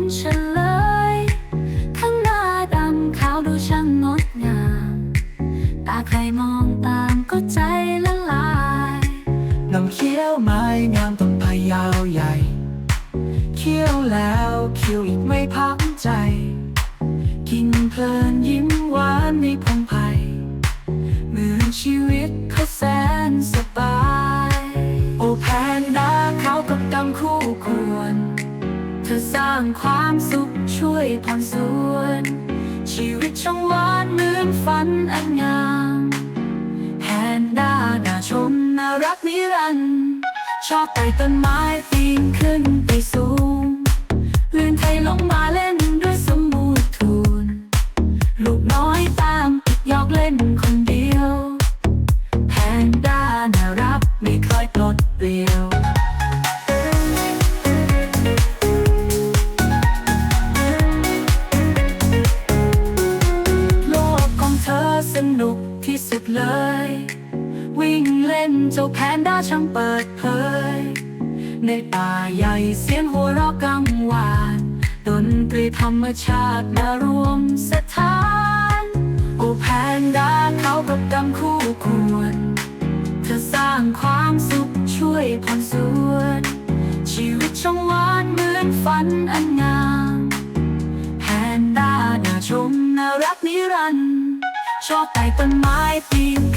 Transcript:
นฉันเลย ข้างหน้าดำขาวดูช่างงดงามตาใครมองตามก็ใจละลายน้ำเขียวไม้งามต้นพายาวใหญ่เคี้ยวแล้วเคี้ยวอีกไม่พักใจ กินเพลินยิ้มหวานในพงไพ่เหมือนชีวิตเขาแสนสบาย โอแพนดาขาวกับดำคู่ควร ธอสร้างความสุขช่วยผ่อนส่วน ชีวิตช่างหวานเหมือนฝันอันงามแพนด้าน่าชมน่ารักนิรันดร์ชอบไต่ต้นไม้ปีนขึ้นไปสูง เลย วิ่งเล่นเจ้าแพนด้าช่างเปิดเผย ในป่าใหญ่เสียงหัวเราะกังวานดนตรีธรรมชาติมารวมสถาน โอแพนด้าเขากับดำคู่ควร เธอสร้างความสุขช่วยผ่อนสวน ชีวิตช่างหวานเหมือนฝันอันงาม แพนด้าน่าชมน่ารักนิรันดร์ ชอบไต่ต้นไม้ปีน